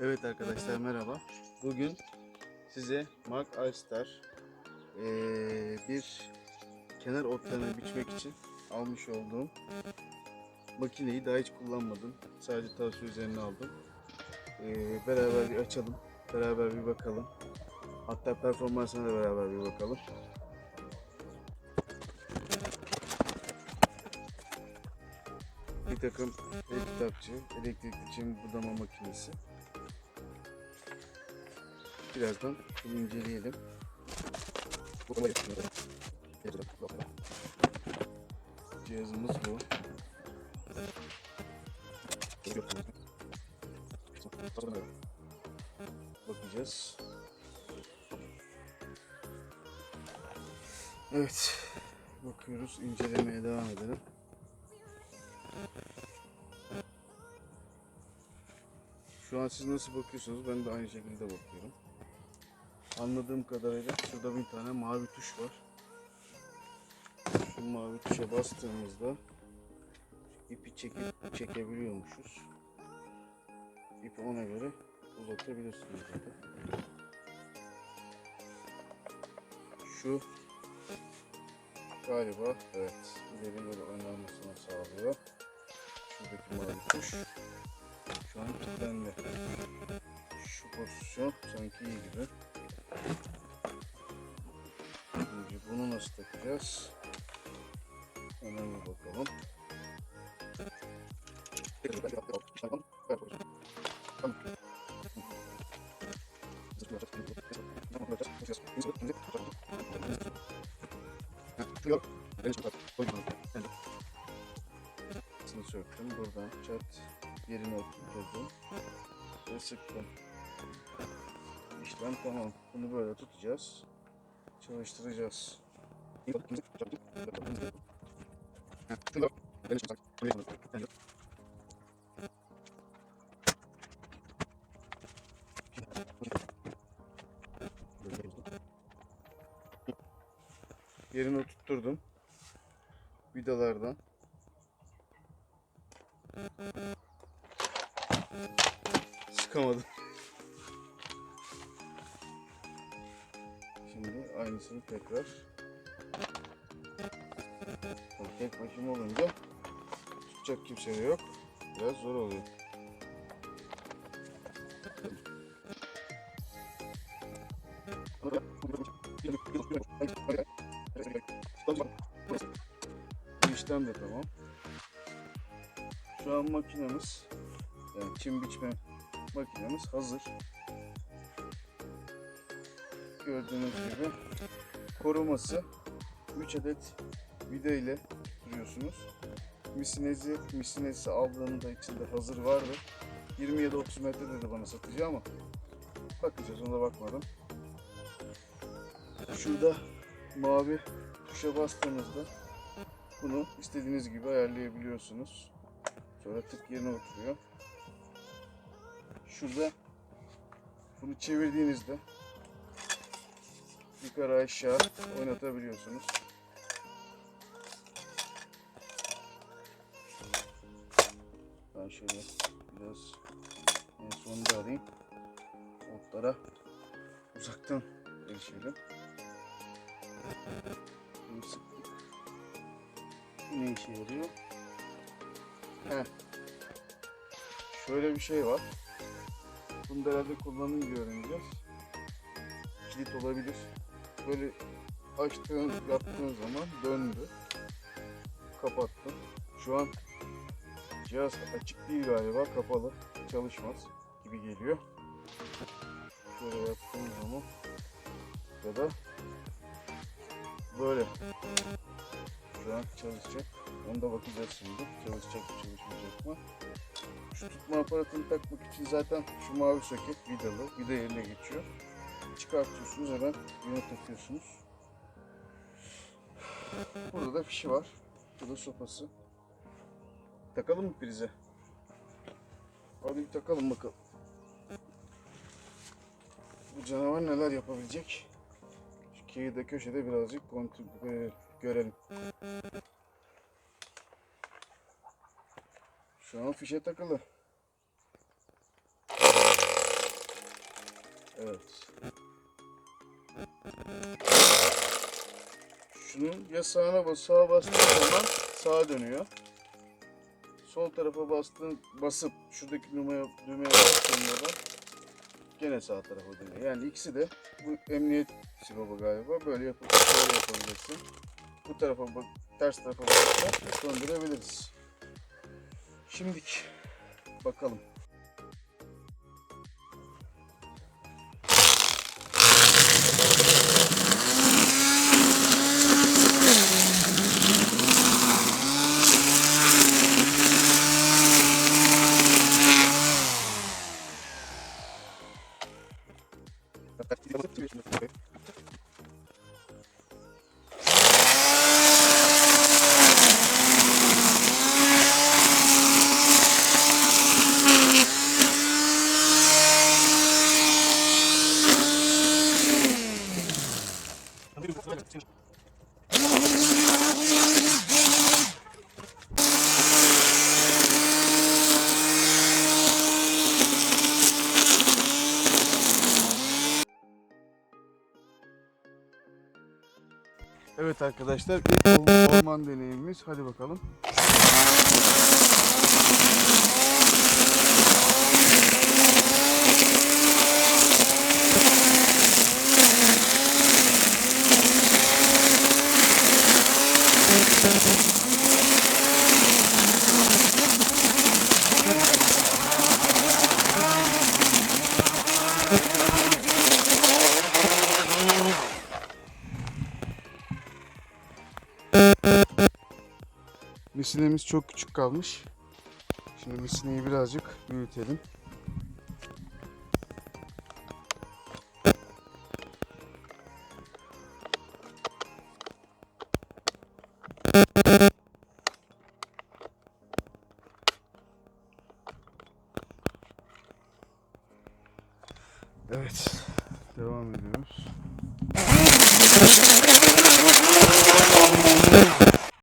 Evet arkadaşlar merhaba. Bugün size Mark Alstar eee, bir kenar otlarını biçmek için almış olduğum makineyi daha hiç kullanmadım. Sadece tavsiye üzerine aldım. Eee, beraber bir açalım. Beraber bir bakalım. Hatta performansına da beraber bir bakalım. Bir takım el kitapçı, elektrikli çim budama makinesi. Birazdan bunu inceleyelim. Cihazımız bu. Bakacağız. Evet. Bakıyoruz. incelemeye devam edelim. Şu an siz nasıl bakıyorsunuz ben de aynı şekilde bakıyorum. Anladığım kadarıyla şurada bir tane mavi tuş var. Şu mavi tuşa bastığımızda ipi çekip çekebiliyormuşuz. İpi ona göre uzatabilirsiniz burada. Şu galiba evet ileri geri oynanmasını sağlıyor. Şuradaki mavi tuş şu an kilitlendi. Şu pozisyon sanki iyi gibi. Nasıl takacağız? Hemen bir bakalım. Söktüm. Buradan çat yerine oturturdum ve sıktım. İşlem tamam. Bunu böyle tutacağız. Çalıştıracağız. Yerine oturtturdum. Vidalardan. Sıkamadım. Şimdi aynısını tekrar Tabii tek başıma olunca tutacak kimse yok. Biraz zor oluyor. Bu işlem de tamam. Şu an makinemiz yani çim biçme makinemiz hazır. Gördüğünüz gibi koruması 3 adet vida ile duruyorsunuz. Misinezi, misinezi aldığında içinde hazır vardı. 20 ya da 30 metre dedi bana satıcı ama bakacağız ona bakmadım. Şurada mavi tuşa bastığınızda bunu istediğiniz gibi ayarlayabiliyorsunuz. Sonra tık yerine oturuyor. Şurada bunu çevirdiğinizde yukarı aşağı oynatabiliyorsunuz. Ben şöyle biraz en sonunda alayım. Otlara uzaktan erişelim. Ne işe yarıyor? Heh. Şöyle bir şey var. Bunu da herhalde kullanınca öğreneceğiz. Kilit olabilir. Böyle açtığın, yaptığın zaman döndü. Kapattım. Şu an cihaz açık değil galiba. Kapalı. Çalışmaz gibi geliyor. Şöyle yaptığım zaman ya da böyle şu an çalışacak. Onu da bakacağız şimdi. Çalışacak mı çalışmayacak mı? Şu tutma aparatını takmak için zaten şu mavi soket vidalı. Vida yerine geçiyor. Çıkartıyorsunuz hemen yerine takıyorsunuz. Burada da fişi var. Bu da sopası. Takalım mı prize? Hadi bir takalım bakalım. Bu canavar neler yapabilecek? Şu kıyıda köşede birazcık kontrol e, görelim. Şu an fişe takılı. Evet. Şunun ya sağına bas, sağa bastığın zaman sağa dönüyor. Sol tarafa bastığın, basıp şuradaki numaya, düğmeye bastığında da gene sağ tarafa dönüyor. Yani ikisi de bu emniyet sibabı galiba. Böyle yapıp şöyle yapabilirsin. Bu tarafa bak, ters tarafa basıp döndürebiliriz. Şimdilik bakalım. 私でも注意します？Evet arkadaşlar ilk orman deneyimimiz. Hadi bakalım. Misinemiz çok küçük kalmış. Şimdi misineyi birazcık büyütelim. Evet.